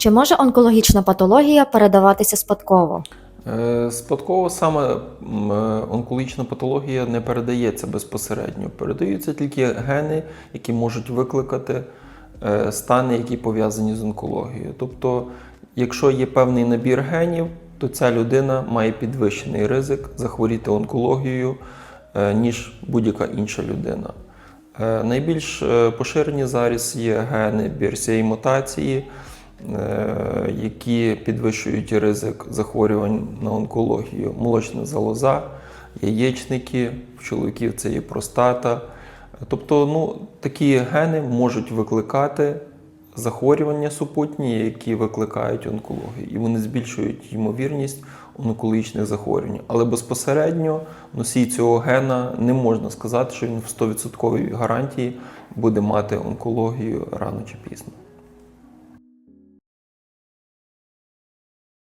Чи може онкологічна патологія передаватися спадково? Е, Спадково саме е, онкологічна патологія не передається безпосередньо. Передаються тільки гени, які можуть викликати е, стани, які пов'язані з онкологією. Тобто, якщо є певний набір генів, то ця людина має підвищений ризик захворіти онкологією, ніж будь-яка інша людина. Найбільш поширені зараз є гени BRCA мутації, е, які підвищують ризик захворювань на онкологію. Молочна залоза, яєчники, в чоловіків це є простата. Тобто, ну, такі гени можуть викликати захворювання супутні, які викликають онкологію, і вони збільшують ймовірність онкологічних захворювань. Але безпосередньо носій цього гена не можна сказати, що він в 100% гарантії буде мати онкологію рано чи пізно.